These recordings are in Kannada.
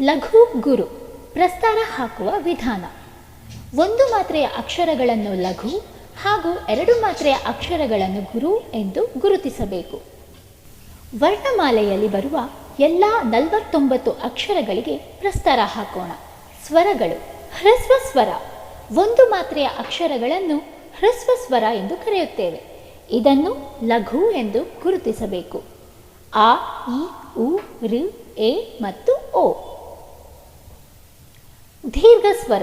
ಲಘು ಗುರು, ಪ್ರಸ್ತಾರ ಹಾಕುವ ವಿಧಾನ. ಒಂದು ಮಾತ್ರೆಯ ಅಕ್ಷರಗಳನ್ನು ಲಘು ಹಾಗೂ ಎರಡು ಮಾತ್ರೆಯ ಅಕ್ಷರಗಳನ್ನು ಗುರು ಎಂದು ಗುರುತಿಸಬೇಕು. ವರ್ಣಮಾಲೆಯಲ್ಲಿ ಬರುವ ಎಲ್ಲ ನಲವತ್ತೊಂಬತ್ತು ಅಕ್ಷರಗಳಿಗೆ ಪ್ರಸ್ತಾರ ಹಾಕೋಣ. ಸ್ವರಗಳು ಹ್ರಸ್ವ ಸ್ವರ. ಒಂದು ಮಾತ್ರೆಯ ಅಕ್ಷರಗಳನ್ನು ಹ್ರಸ್ವ ಸ್ವರ ಎಂದು ಕರೆಯುತ್ತೇವೆ. ಇದನ್ನು ಲಘು ಎಂದು ಗುರುತಿಸಬೇಕು. ಆ, ಇ, ಉ ಋ ಎ ಮತ್ತು ಓ. ದೀರ್ಘ ಸ್ವರ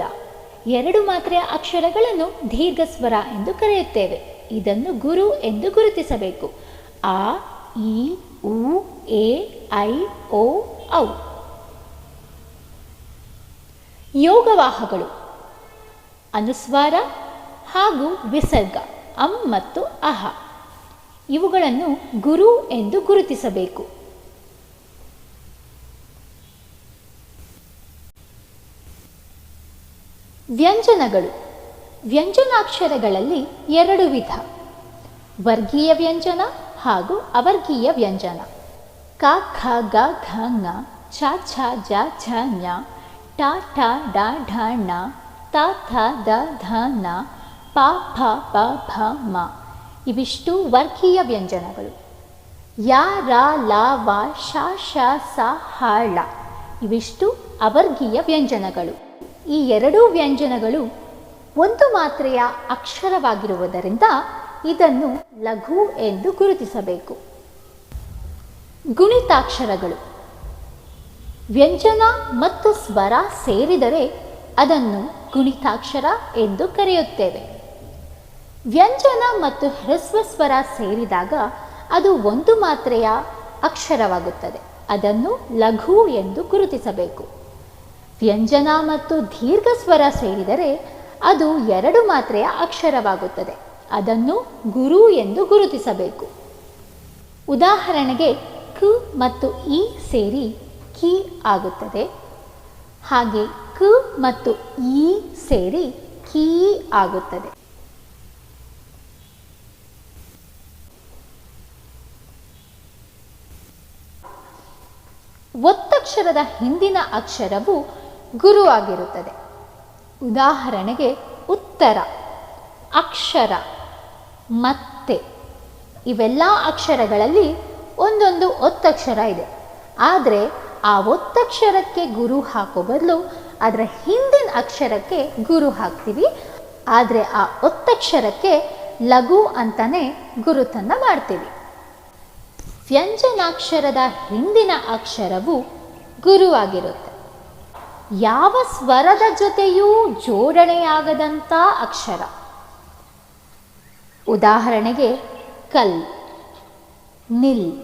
ಎರಡು ಮಾತ್ರೆಯ ಅಕ್ಷರಗಳನ್ನು ದೀರ್ಘ ಸ್ವರ ಎಂದು ಕರೆಯುತ್ತೇವೆ. ಇದನ್ನು ಗುರು ಎಂದು ಗುರುತಿಸಬೇಕು. ಆ ಇ ಉ, ಎ, ಐ, ಓ, ಔ. ಯೋಗವಾಹಗಳು. ಅನುಸ್ವಾರ ಹಾಗೂ ವಿಸರ್ಗ, ಅಂ ಮತ್ತು ಅಹ. ಇವುಗಳನ್ನು ಗುರು ಎಂದು ಗುರುತಿಸಬೇಕು. ವ್ಯಂಜನಗಳು. ವ್ಯಂಜನಾಕ್ಷರಗಳಲ್ಲಿ ಎರಡು ವಿಧ. ವರ್ಗೀಯ ವ್ಯಂಜನ ಹಾಗೂ ಅವರ್ಗೀಯ ವ್ಯಂಜನ. ಕ, ಖ, ಗ ಘ ಙ ಛ ಛ ಜ ಝ ಞ ಟ, ಠ, ಡ, ಢ, ಣ, ತ, ಥ, ದ, ಧ, ನ, ಪ ಫ ಪ, ಭ, ಮ. ಇವಿಷ್ಟು ವರ್ಗೀಯ ವ್ಯಂಜನಗಳು. ಯ, ರ, ಲ, ವ ಶ ಶ ಸ, ಹ, ಳ. ಇವಿಷ್ಟು ಅವರ್ಗೀಯ ವ್ಯಂಜನಗಳು. ಈ ಎರಡೂ ವ್ಯಂಜನಗಳು ಒಂದು ಮಾತ್ರೆಯ ಅಕ್ಷರವಾಗಿರುವುದರಿಂದ ಇದನ್ನು ಲಘು ಎಂದು ಗುರುತಿಸಬೇಕು. ಗುಣಿತಾಕ್ಷರಗಳು. ವ್ಯಂಜನ ಮತ್ತು ಸ್ವರ ಸೇರಿದರೆ ಅದನ್ನು ಗುಣಿತಾಕ್ಷರ ಎಂದು ಕರೆಯುತ್ತೇವೆ. ವ್ಯಂಜನ ಮತ್ತು ಹ್ರಸ್ವ ಸ್ವರ ಸೇರಿದಾಗ ಅದು ಒಂದು ಮಾತ್ರೆಯ ಅಕ್ಷರವಾಗುತ್ತದೆ. ಅದನ್ನು ಲಘು ಎಂದು ಗುರುತಿಸಬೇಕು. ವ್ಯಂಜನ ಮತ್ತು ದೀರ್ಘ ಸ್ವರ ಸೇರಿದರೆ ಅದು ಎರಡು ಮಾತ್ರೆಯ ಅಕ್ಷರವಾಗುತ್ತದೆ. ಅದನ್ನು ಗುರು ಎಂದು ಗುರುತಿಸಬೇಕು. ಉದಾಹರಣೆಗೆ ಕ ಮತ್ತು ಇ ಸೇರಿ ಕಿ ಆಗುತ್ತದೆ. ಹಾಗೆ ಕ ಮತ್ತು ಇ ಸೇರಿ ಕೀ ಆಗುತ್ತದೆ. ಒತ್ತಕ್ಷರದ ಹಿಂದಿನ ಅಕ್ಷರವು ಗುರು ಆಗಿರುತ್ತದೆ. ಉದಾಹರಣೆಗೆ ಉತ್ತರ, ಅಕ್ಷರ, ಮತ್ತೆ ಇವೆಲ್ಲ ಅಕ್ಷರಗಳಲ್ಲಿ ಒಂದೊಂದು ಒತ್ತಕ್ಷರ ಇದೆ. ಆದರೆ ಆ ಒತ್ತಕ್ಷರಕ್ಕೆ ಗುರು ಹಾಕೋ ಬದಲು ಅದರ ಹಿಂದಿನ ಅಕ್ಷರಕ್ಕೆ ಗುರು ಹಾಕ್ತೀವಿ. ಆದರೆ ಆ ಒತ್ತಕ್ಷರಕ್ಕೆ ಲಘು ಅಂತಲೇ ಗುರುತನ್ನು ಮಾಡ್ತೀವಿ. ವ್ಯಂಜನಾಕ್ಷರದ ಹಿಂದಿನ ಅಕ್ಷರವು ಗುರುವಾಗಿರುತ್ತೆ ಯಾವ ಸ್ವರದ ಜೊತೆಯೂ ಜೋಡಣೆಯಾಗದಂಥ ಅಕ್ಷರ. ಉದಾಹರಣೆಗೆ ಕಲ್, ನಿಲ್,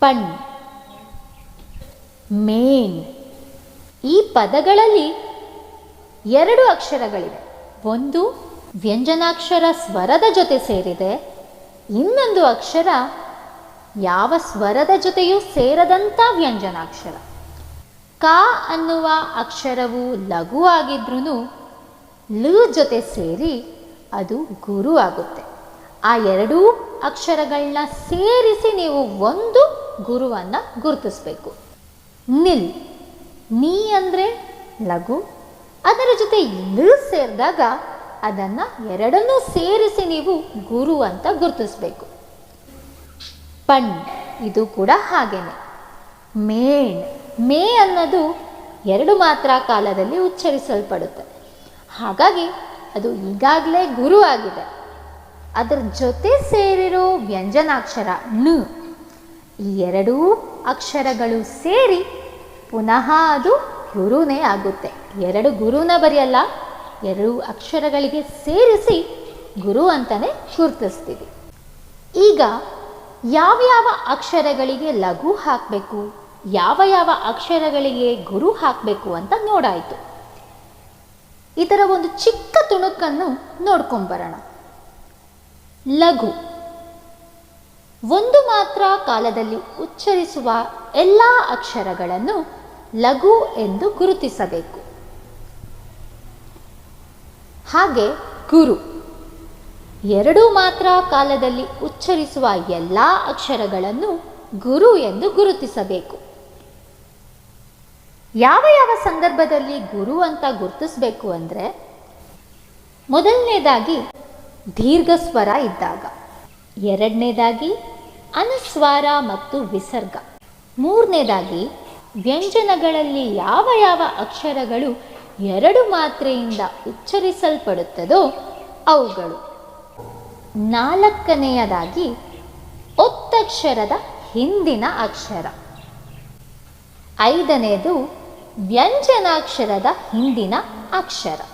ಪಣ್, ಮೇನ್. ಈ ಪದಗಳಲ್ಲಿ ಎರಡು ಅಕ್ಷರಗಳಿವೆ. ಒಂದು ವ್ಯಂಜನಾಕ್ಷರ ಸ್ವರದ ಜೊತೆ ಸೇರಿದೆ. ಇನ್ನೊಂದು ಅಕ್ಷರ ಯಾವ ಸ್ವರದ ಜೊತೆಯೂ ಸೇರದಂಥ ವ್ಯಂಜನಾಕ್ಷರ. ಕ ಅನ್ನುವ ಅಕ್ಷರವು ಲಘು ಆಗಿದ್ರೂ ಲ ಜೊತೆ ಸೇರಿ ಅದು ಗುರು ಆಗುತ್ತೆ. ಆ ಎರಡೂ ಅಕ್ಷರಗಳನ್ನ ಸೇರಿಸಿ ನೀವು ಒಂದು ಗುರುವನ್ನು ಗುರುತಿಸಬೇಕು. ನಿಲ್, ನೀ ಅಂದರೆ ಲಘು, ಅದರ ಜೊತೆ ಲು ಸೇರಿದಾಗ ಅದನ್ನು ಎರಡನ್ನೂ ಸೇರಿಸಿ ನೀವು ಗುರು ಅಂತ ಗುರುತಿಸಬೇಕು. ಪಣ್, ಇದು ಕೂಡ ಹಾಗೇನೆ. ಮೇಣ್ ಮೇ ಅನ್ನೋದು ಎರಡು ಮಾತ್ರ ಕಾಲದಲ್ಲಿ ಉಚ್ಚರಿಸಲ್ಪಡುತ್ತೆ. ಹಾಗಾಗಿ ಅದು ಈಗಾಗಲೇ ಗುರು ಆಗಿದೆ. ಅದರ ಜೊತೆ ಸೇರಿರೋ ವ್ಯಂಜನಾಕ್ಷರ ನ, ಈ ಎರಡೂ ಅಕ್ಷರಗಳು ಸೇರಿ ಪುನಃ ಅದು ಗುರುನೇ ಆಗುತ್ತೆ. ಎರಡು ಗುರುನ ಬರೆಯಲ್ಲ, ಎರಡು ಅಕ್ಷರಗಳಿಗೆ ಸೇರಿಸಿ ಗುರು ಅಂತಲೇ ಗುರುತಿಸ್ತೀವಿ. ಈಗ ಯಾವ್ಯಾವ ಅಕ್ಷರಗಳಿಗೆ ಲಘು ಹಾಕಬೇಕು? ಯಾವ ಯಾವ ಅಕ್ಷರಗಳಿಗೆ ಗುರು ಹಾಕಬೇಕು ಅಂತ ನೋಡಾಯಿತು. ಇದರ ಒಂದು ಚಿಕ್ಕ ತುಣುಕನ್ನು ನೋಡ್ಕೊಂಬರೋಣ ಲಘು. ಒಂದು ಮಾತ್ರ ಕಾಲದಲ್ಲಿ ಉಚ್ಚರಿಸುವ ಎಲ್ಲ ಅಕ್ಷರಗಳನ್ನು ಲಘು ಎಂದು ಗುರುತಿಸಬೇಕು. ಹಾಗೆ ಗುರು. ಎರಡು ಮಾತ್ರ ಕಾಲದಲ್ಲಿ ಉಚ್ಚರಿಸುವ ಎಲ್ಲ ಅಕ್ಷರಗಳನ್ನು ಗುರು ಎಂದು ಗುರುತಿಸಬೇಕು. ಯಾವ ಯಾವ ಸಂದರ್ಭದಲ್ಲಿ ಗುರು ಅಂತ ಗುರುತಿಸ್ಬೇಕು ಅಂದರೆ ಮೊದಲನೇದಾಗಿ ದೀರ್ಘ ಸ್ವರ ಇದ್ದಾಗ, ಎರಡನೇದಾಗಿ ಅನುಸ್ವಾರ ಮತ್ತು ವಿಸರ್ಗ, ಮೂರನೇದಾಗಿ ವ್ಯಂಜನಗಳಲ್ಲಿ ಯಾವ ಯಾವ ಅಕ್ಷರಗಳು ಎರಡು ಮಾತ್ರೆಯಿಂದ ಉಚ್ಚರಿಸಲ್ಪಡುತ್ತದೋ ಅವುಗಳು. ನಾಲ್ಕನೆಯದಾಗಿ ಒತ್ತಕ್ಷರದ ಹಿಂದಿನ ಅಕ್ಷರ. ಐದನೇದು ವ್ಯಂಜನಾಕ್ಷರದ ಹಿಂದಿನ ಅಕ್ಷರ.